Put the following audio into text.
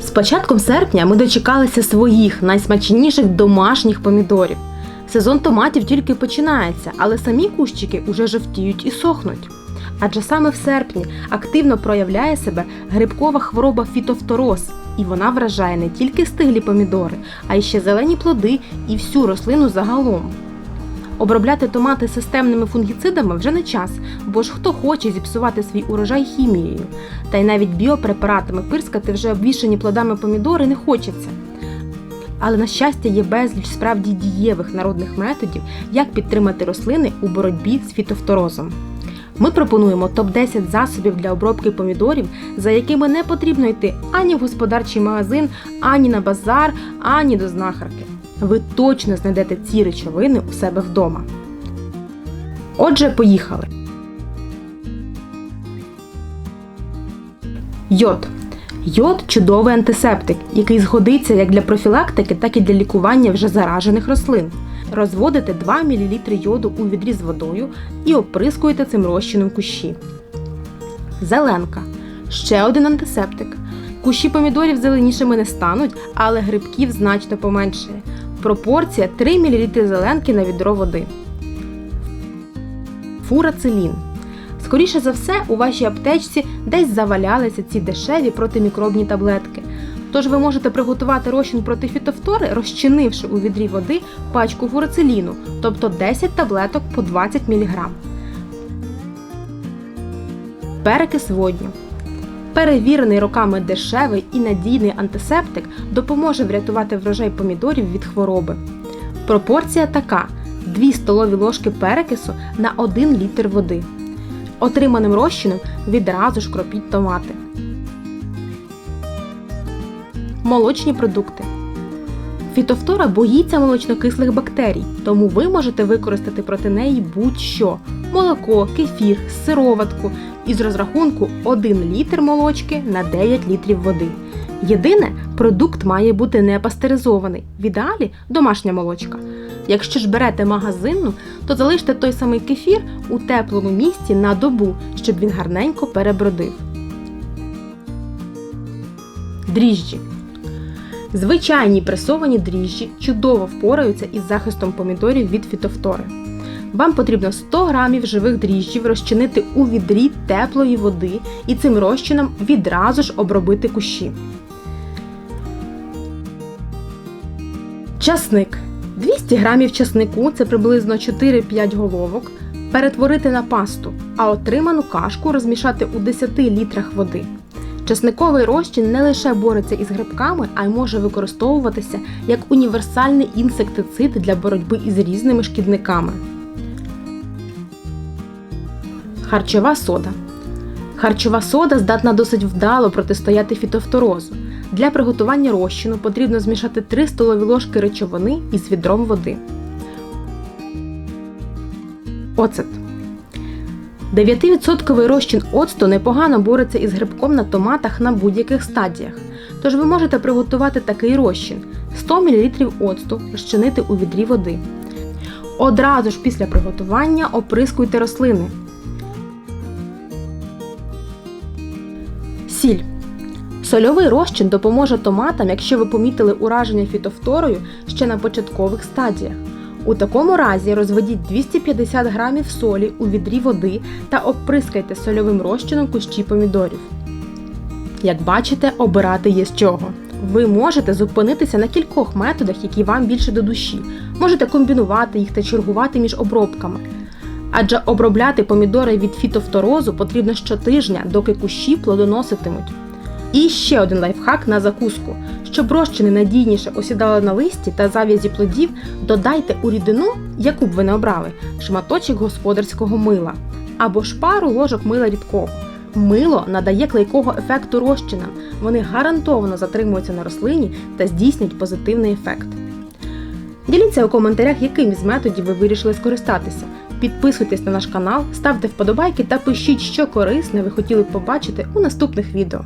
З початком серпня ми дочекалися своїх найсмачніших домашніх помідорів. Сезон томатів тільки починається, але самі кущики уже жовтіють і сохнуть. Адже саме в серпні активно проявляє себе грибкова хвороба фітофтороз, і вона вражає не тільки стиглі помідори, а й ще зелені плоди і всю рослину загалом. Обробляти томати системними фунгіцидами вже не час, бо ж хто хоче зіпсувати свій урожай хімією. Та й навіть біопрепаратами пирскати вже обвішані плодами помідори не хочеться. Але на щастя є безліч справді дієвих народних методів, як підтримати рослини у боротьбі з фітофторозом. Ми пропонуємо топ-10 засобів для обробки помідорів, за якими не потрібно йти ані в господарчий магазин, ані на базар, ані до знахарки. Ви точно знайдете ці речовини у себе вдома. Отже, поїхали. Йод. Йод чудовий антисептик, який згодиться як для профілактики, так і для лікування вже заражених рослин. Розводите 2 мл йоду у відрі з водою і оприскуєте цим розчином кущі. Зеленка. Ще один антисептик. Кущі помідорів зеленішими не стануть, але грибків значно поменшає. Пропорція 3 мл зеленки на відро води. Фурацилін. Скоріше за все, у вашій аптечці десь завалялися ці дешеві протимікробні таблетки. Тож ви можете приготувати розчин проти фітофтори, розчинивши у відрі води пачку фурациліну, тобто 10 таблеток по 20 мг. Перекис водню. Перевірений роками дешевий і надійний антисептик допоможе врятувати врожай помідорів від хвороби. Пропорція така: 2 столові ложки перекису на 1 літр води. Отриманим розчином відразу ж кропіть томати. Молочні продукти. Фітофтора боїться молочнокислих бактерій, тому ви можете використати проти неї будь-що: молоко, кефір, сироватку із розрахунку 1 літр молочки на 9 літрів води. Єдине, продукт має бути не пастеризований, в ідеалі домашня молочка. Якщо ж берете магазинну, то залиште той самий кефір у теплому місці на добу, щоб він гарненько перебродив. Дріжджі. Звичайні пресовані дріжджі чудово впораються із захистом помідорів від фітофтори. Вам потрібно 100 грамів живих дріжджів розчинити у відрі теплої води і цим розчином відразу ж обробити кущі. Часник. 200 грамів часнику це приблизно 4-5 головок. Перетворити на пасту, а отриману кашку розмішати у 10 літрах води. Часниковий розчин не лише бореться із грибками, а й може використовуватися як універсальний інсектицид для боротьби із різними шкідниками. Харчова сода. Харчова сода здатна досить вдало протистояти фітофторозу. Для приготування розчину потрібно змішати 3 столові ложки речовини із відром води. Оцет. 9% розчин оцту непогано бореться із грибком на томатах на будь-яких стадіях. Тож ви можете приготувати такий розчин: 100 мл оцту розчинити у відрі води. Одразу ж після приготування оприскуйте рослини. Сіль. Сольовий розчин допоможе томатам, якщо ви помітили ураження фітофторою ще на початкових стадіях. У такому разі розведіть 250 грамів солі у відрі води та оприскайте сольовим розчином кущі помідорів. Як бачите, обирати є з чого. Ви можете зупинитися на кількох методах, які вам більше до душі. Можете комбінувати їх та чергувати між обробками. Адже обробляти помідори від фітофторозу потрібно щотижня, доки кущі плодоноситимуть. І ще один лайфхак на закуску. Щоб розчини надійніше осідали на листі та зав'язі плодів, додайте у рідину, яку б ви не обрали, шматочок господарського мила або ж пару ложок мила рідкого. Мило надає клейкого ефекту розчинам. Вони гарантовано затримуються на рослині та здійснюють позитивний ефект. Діліться у коментарях, яким з методів ви вирішили скористатися. Підписуйтесь на наш канал, ставте вподобайки та пишіть, що корисне ви хотіли б побачити у наступних відео.